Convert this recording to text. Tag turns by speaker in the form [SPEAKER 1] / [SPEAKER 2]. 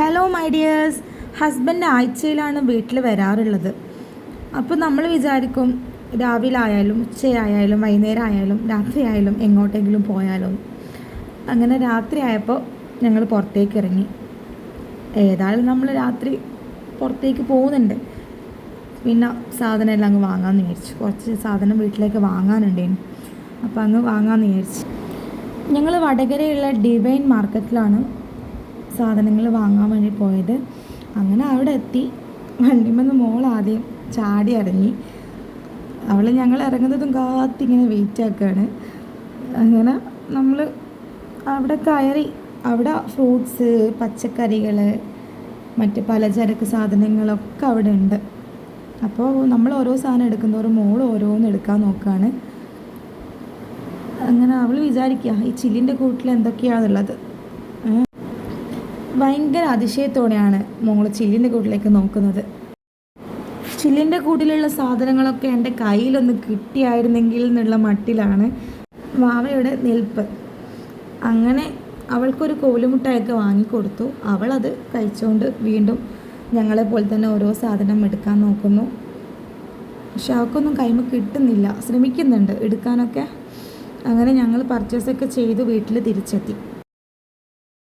[SPEAKER 1] Hello my dears husband ആഴ്ചയിലാണ് വീട്ടിൽ വരാറുള്ളത്. അപ്പോൾ നമ്മൾ വിചാരിക്കും രാവിലെ ആയാലും ഉച്ചയായാലും വൈകുന്നേരം ആയാലും രാത്രി ആയാലും എങ്ങോട്ടെങ്കിലും പോയാലും. അങ്ങനെ രാത്രി ആയപ്പോൾ ഞങ്ങൾ പുറത്തേക്ക് ഇറങ്ങി. ഏതായാലും നമ്മൾ രാത്രി പുറത്തേക്ക് പോകുന്നുണ്ട്. പിന്നെ സാധനം എല്ലാം അങ്ങ് വാങ്ങാമെന്ന് വിചാരിച്ചു. കുറച്ച് സാധനം വീട്ടിലേക്ക് വാങ്ങാനുണ്ടേനു. അപ്പോൾ അങ്ങ് വാങ്ങാമെന്ന് വിചാരിച്ചു. ഞങ്ങൾ വടകരയുള്ള ഡിവൈൻ മാർക്കറ്റിലാണ് സാധനങ്ങൾ വാങ്ങാൻ വേണ്ടി പോയത്. അങ്ങനെ അവിടെ എത്തി. വണ്ടിമെന്ന് മോൾ ആദ്യം ചാടി ഇറങ്ങി അവൾ ഞങ്ങൾ ഇറങ്ങുന്നതും കാത്തിങ്ങനെ വെയിറ്റ് ആക്കുകയാണ് അങ്ങനെ നമ്മൾ അവിടെ കയറി അവിടെ ഫ്രൂട്ട്സ് പച്ചക്കറികൾ മറ്റ് പലചരക്ക് സാധനങ്ങളൊക്കെ അവിടെ ഉണ്ട്. അപ്പോൾ നമ്മൾ ഓരോ സാധനം എടുക്കുന്നതോറും മോൾ ഓരോന്ന് എടുക്കാൻ നോക്കുകയാണ് അങ്ങനെ അവൾ വിചാരിക്കുക ഈ ചില്ലിന്റെ കൂട്ടിൽ എന്തൊക്കെയാണുള്ളത്? ഭയങ്കര അതിശയത്തോടെയാണ് മോൾ ചില്ലിന്റെ കൂട്ടിലേക്ക് നോക്കുന്നത്. ചില്ലിന്റെ കൂട്ടിലുള്ള സാധനങ്ങളൊക്കെ എന്റെ കയ്യിലൊന്ന് കിട്ടിയായിരുന്നെങ്കിൽ എന്നുള്ള മട്ടിലാണ് വാവയുടെ നിൽപ്പ്. അങ്ങനെ അവൾക്കൊരു കോലുമുട്ടായൊക്കെ വാങ്ങിക്കൊടുത്തു. അവളത് കഴിച്ചുകൊണ്ട് വീണ്ടും ഞങ്ങളെ പോലെ തന്നെ ഓരോ സാധനം എടുക്കാൻ നോക്കുന്നു. പക്ഷെ അവൾക്കൊന്നും കൈമ കിട്ടുന്നില്ല. ശ്രമിക്കുന്നുണ്ട് എടുക്കാനൊക്കെ. അങ്ങനെ ഞങ്ങൾ പർച്ചേസൊക്കെ ചെയ്ത് വീട്ടിൽ തിരിച്ചെത്തി.